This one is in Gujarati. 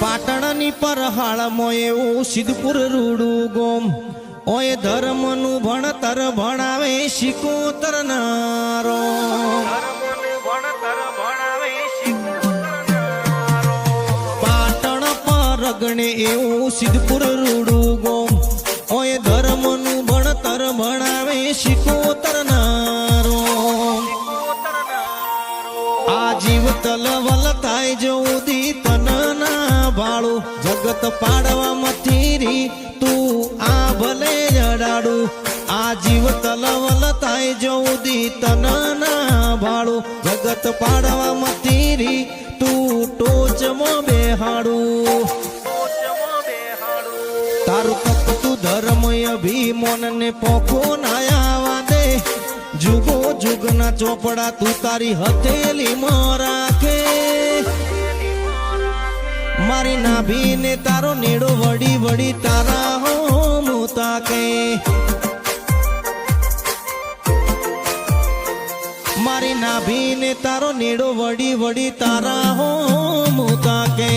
ની પર હાળમાં એવું સિદ્ધપુર રૂડું ગોમ. ઓય ધર્મનું ભણતર ભણાવે શિકોતર નારો. પાટણ પર ગણે એવું સિદ્ધપુર રૂડું ગોમ. ઓય ધર્મનું ભણતર ભણાવે શિકોતર નારો. આ જીવ જગત પાડવા મથીરી, તું આ ભલે જડાડું આ જીવ તલવલ થાય દી તન ના ભાળું. જગત પાડવા મથીરી, તું ટોચમાં બેહાડું. તારું તપતું ધર્મ અભિમન ને પોખો નાયા દે. જુગો જુગના ચોપડા તું તારી હથેલી રાખે મારી નાભીને તારો નીડો વડી વડી તારા હો મોતા કે મારી નાભીને તારો નીડો વડી વડી તારા હો મુતાકે